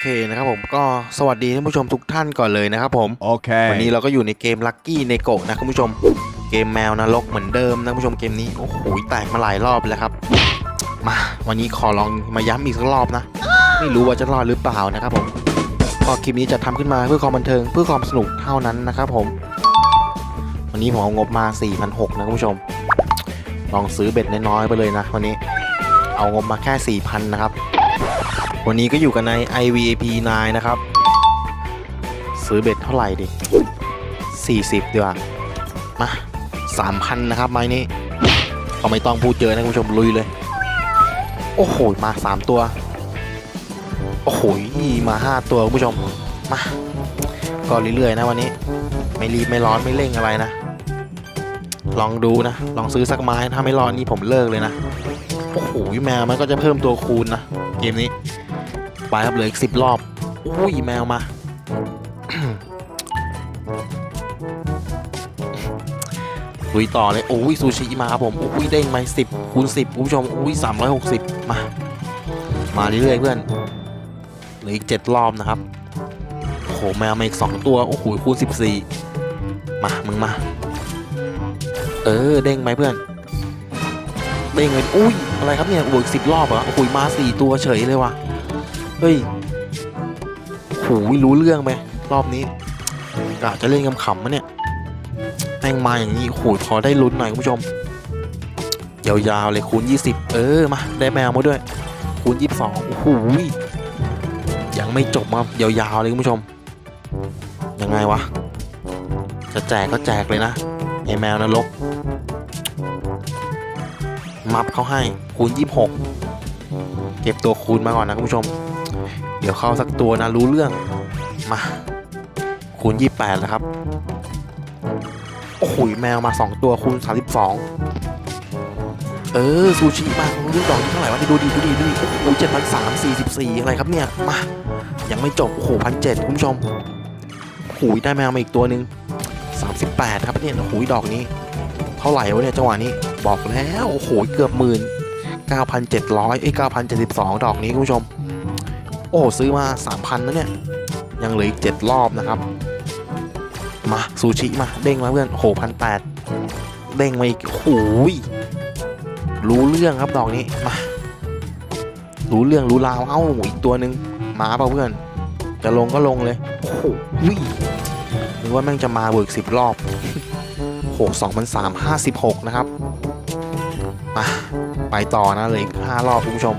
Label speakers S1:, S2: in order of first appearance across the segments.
S1: เคนะครับผมก็สวัสดีท่านผู้ชมทุกท่านก่อนเลยนะครับผม
S2: Okay.
S1: วันนี้เราก็อยู่ในเกมลั c กี้ในโกะนะคุณผู้ชม เกมแมวนรกเหมือนเดิมนะคุณผู้ชมเกมนี้โอ้โหแตกมาหลายรอบแล้วครับ มาวันนี้ขอลองมาย้ำอีกสักรอบนะ ไม่รู้ว่าจะรอดหรือเปล่านะครับผมก็คลิปนี้จะทำขึ้นมาเพื่อความบันเทิงเพื่อความสนุกเท่านั้นนะครับผม วันนี้ผมเอางบมา 4,600นะคุณผู้ชม ลองซื้อเบ็ดน้อยๆไปเลยนะวันนี้เอางบมาแค่4,000นะครับ วันนี้ก็อยู่กันใน IVAP 9 นะครับ ซื้อเบ็ดเท่าไหร่ดิ 40 ดีกว่า มา 3,000 นะครับไม้นี้ก็ไม่ต้องพูดเจอนะคุณผู้ชมลุยเลย โอ้โห มา 3 ตัว โอ้โห มา 5 ตัวคุณผู้ชม มา ก็เรื่อยๆนะวันนี้ ไม่รีบไม่ร้อนไม่เร่งอะไรนะ ลองดูนะ ลองซื้อสักไม้ถ้าไม่ร้อนนี่ผมเลิกเลยนะ โอ้โห แมวมันก็จะเพิ่มตัวคูณนะ เกมนี้ ไปครับเหลืออีกสิบรอบ อุ้ยแมวมา ลุยต่อเลย โอ้ยซูชิมาครับผมอุ้ยเด้งไหมสิบคูณสิบคุณผู้ชมอุ้ยสามร้อยหกสิบมา มาเรื่อยๆเพื่อน เหลืออีกเจ็ดรอบนะครับโอ้โหแมวมาอีกสองตัว โอ้โหคูณสิบสี่มา มึงมา เออ เด้งไหมเพื่อน เด้งเลยอุ้ย อะไรครับเนี่ยบวกสิบรอบเหรอโอ้โหมาสี่ตัวเฉยเลยว่ะ เฮ้ยโหรู้เรื่องไหมรอบนี้กะจะเล่นขำๆมะเนี่ยแม่งมาอย่างนี้โหพอได้ลุ้นหน่อยคุณผู้ชม ยาวๆเลยคูณ 20 เออมาได้แมวมาด้วย คูณ 22โอ้โหยยังไม่จบมายาวๆเลยคุณผู้ชม ยังไงวะ จะแจกก็แจกเลยนะไอแมวนรกมับเขาให้คูณ 26 เก็บตัวคูณมาก่อนนะคุณผู้ชม เดี๋ยวเข้าสักตัวนะรู้เรื่อง มา คูณ 28แล้วครับ โอ้โหแมวมา 2 ตัวคูณ 32 เออ ซูชิมาลูกดอกนี่เท่าไหร่วะนี่ดูดีดูดีดูดีโอ้โหเจ็ดพันสามสี่สิบสี่อะไรครับเนี่ย มา ยังไม่จบ โอ้โหพันเจ็ดคุณผู้ชมโอ้โหได้แมวมาอีกตัวหนึ่ง38 ครับเนี่ยโอ้โหดอกนี้ เท่าไหร่วะเนี่ยจังหวะนี้บอกแล้ว โอ้โหเกือบหมื่น9,700เอ้ย9,072 ดอกนี้คุณผู้ชม โอ้ซื้อมา 3,000นะเนี่ย ยังเหลืออีก 7 รอบนะครับ มาซูชิมา เด้งมาเพื่อนโอ้โหพันแปดเด้งมาอีกโอ้ยรู้เรื่องครับดอกนี้มารู้เรื่องรู้ราวเอ้าอีกตัวหนึ่งมาเปล่าเพื่อน จะลงก็ลงเลยโอ้โหนึกว่าแม่งจะมาเบิกสิบรอบโอ้โหสองพันสามห้าสิบหกนะครับ มา ไปต่อนะเลยห้ารอบคุณผู้ชม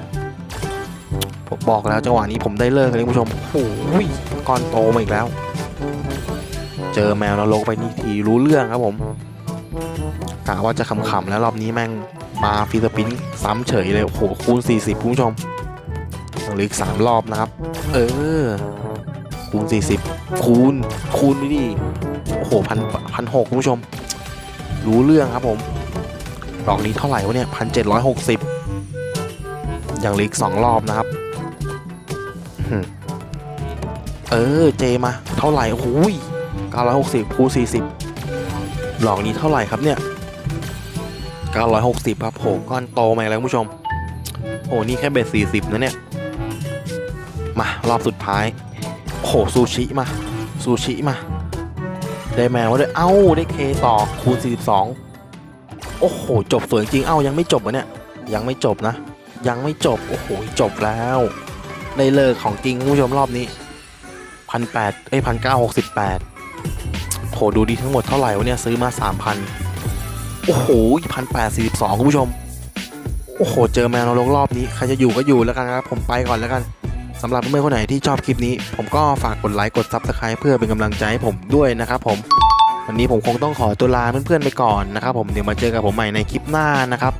S1: ผมบอกแล้วจังหวะนี้ผมได้เลิกเลยคุณผู้ชมโอ้ยก้อนโตมาอีกแล้ว เจอแมวนรกไปนี่ทีรู้เรื่องครับผมกะว่าจะขำๆแล้วรอบนี้แม่งมาฟิลิปปินซ้ำเฉยเลยโอ้โหคูณ 40คุณผู้ชมเหลืออีกสามรอบนะครับ เออ คูณ 40 คูณ คูณดิโอ้โหพันพันหกคุณผู้ชม รู้เรื่องครับผม ดอกนี้เท่าไหร่วะเนี่ยพันเจ็ดร้อยหกสิบ อย่างเลิกสองรอบนะครับ เออเจมา เท่าไหร่โอ้ยเก้าร้อยหกสิบคูณสี่สิบดอกนี้เท่าไหร่ครับเนี่ยเก้าร้อยหกสิบครับโหก้อนโตมาแล้วคุณผู้ชมโอ้นี่แค่เบ็ดสี่สิบนะเนี่ย มารอบสุดท้ายโอ้โหซูชิมา ซูชิมา ได้แมวด้วยเอ้า ได้เคต่อคูณ 42 โอ้โห จบสวยจริง เอ้า ยังไม่จบวะเนี่ย ยังไม่จบนะ ยังไม่จบ โอ้โห จบแล้ว ได้เลิกของจริงผู้ชมรอบนี้พันแปดเอ้ยพันเก้าหกสิบแปดโหดูดีทั้งหมดเท่าไหร่วะเนี่ย ซื้อมาสามพันโอ้โหพันแปดสี่สิบสองคุณผู้ชม โอ้โห เจอแมวนรกรอบนี้ ใครจะอยู่ก็อยู่แล้วกันครับ ผมไปก่อนแล้วกันสำหรับเพื่อนๆคนไหนที่ชอบคลิปนี้ ผมก็ฝากกดไลค์กด Subscribe เพื่อเป็นกำลังใจให้ผมด้วยนะครับผม วันนี้ผมคงต้องขอตัวลาเพื่อนๆไปก่อนนะครับผมเดี๋ยวมาเจอกับผมใหม่ในคลิปหน้านะครับ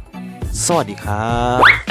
S1: สวัสดีครับ